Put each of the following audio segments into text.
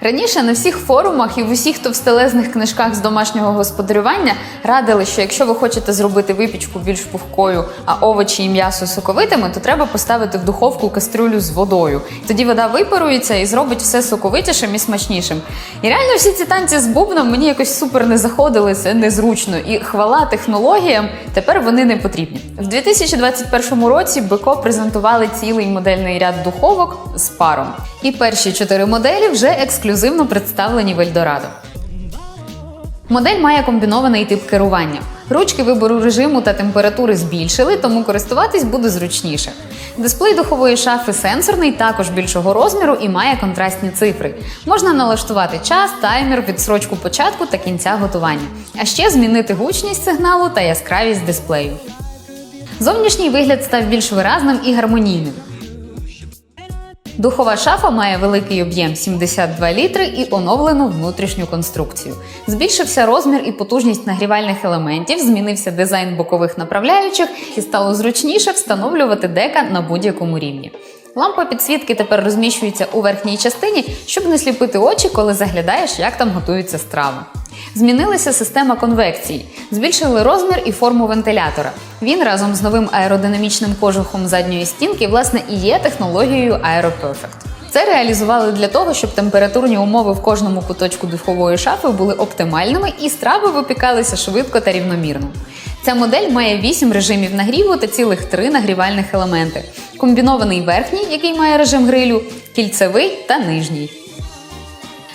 Раніше на всіх форумах і в усіх товстелезних книжках з домашнього господарювання радили, що якщо ви хочете зробити випічку більш пухкою, а овочі і м'ясо соковитими, то треба поставити в духовку кастрюлю з водою. Тоді вода випарується і зробить все соковитішим і смачнішим. І реально всі ці танці з бубном мені якось супер не заходили, це незручно. І хвала технологіям, тепер вони не потрібні. В 2021 році Беко презентували цілий модельний ряд духовок з паром. І перші чотири моделі вже ексклюзивно представлені в Ельдорадо. Модель має комбінований тип керування. Ручки вибору режиму та температури збільшили, тому користуватись буде зручніше. Дисплей духової шафи сенсорний, також більшого розміру і має контрастні цифри. Можна налаштувати час, таймер, відсрочку початку та кінця готування, а ще змінити гучність сигналу та яскравість дисплею. Зовнішній вигляд став більш виразним і гармонійним. Духова шафа має великий об'єм 72 літри і оновлену внутрішню конструкцію. Збільшився розмір і потужність нагрівальних елементів, змінився дизайн бокових направляючих і стало зручніше встановлювати дека на будь-якому рівні. Лампа підсвітки тепер розміщується у верхній частині, щоб не сліпити очі, коли заглядаєш, як там готується страва. Змінилася система конвекції, збільшили розмір і форму вентилятора. Він разом з новим аеродинамічним кожухом задньої стінки, власне, і є технологією AeroPerfect. Це реалізували для того, щоб температурні умови в кожному куточку духової шафи були оптимальними і страви випікалися швидко та рівномірно. Ця модель має 8 режимів нагріву та цілих 3 нагрівальних елементи: комбінований верхній, який має режим грилю, кільцевий та нижній.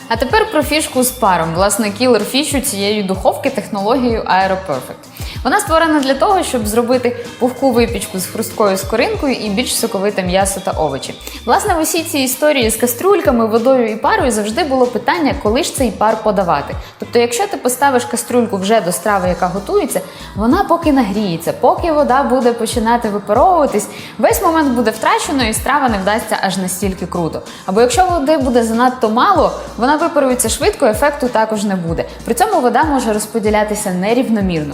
А тепер про фішку з паром, власне, кілер фішу цієї духовки технологією AeroPerfect. Вона створена для того, щоб зробити пухку випічку з хрусткою скоринкою і більш соковите м'ясо та овочі. Власне, в усій цій історії з каструльками, водою і парою завжди було питання, коли ж цей пар подавати. Тобто, якщо ти поставиш каструльку вже до страви, яка готується, вона поки нагріється, поки вода буде починати випаровуватись, весь момент буде втрачено і страва не вдасться аж настільки круто. Або якщо води буде занадто мало, вона випарується швидко, ефекту також не буде. При цьому вода може розподілятися нерівномірно.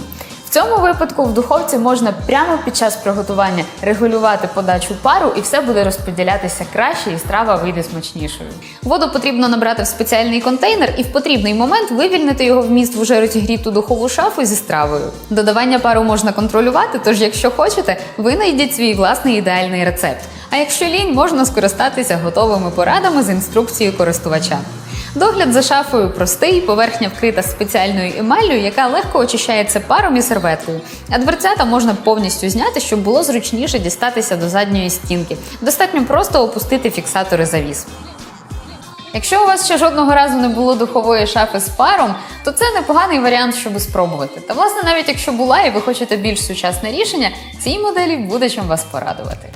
Цьому випадку в духовці можна прямо під час приготування регулювати подачу пару, і все буде розподілятися краще, і страва вийде смачнішою. Воду потрібно набрати в спеціальний контейнер і в потрібний момент вивільнити його вміст в уже розігріту духову шафу зі стравою. Додавання пару можна контролювати, тож, якщо хочете, ви знайдіть свій власний ідеальний рецепт. А якщо лінь, можна скористатися готовими порадами з інструкцією користувача. Догляд за шафою простий, поверхня вкрита спеціальною емаллю, яка легко очищається паром і серветкою. А дверцята можна повністю зняти, щоб було зручніше дістатися до задньої стінки. Достатньо просто опустити фіксатори завіс. Якщо у вас ще жодного разу не було духової шафи з паром, то це непоганий варіант, щоб спробувати. Та власне, навіть якщо була і ви хочете більш сучасне рішення, цій моделі буде чим вас порадувати.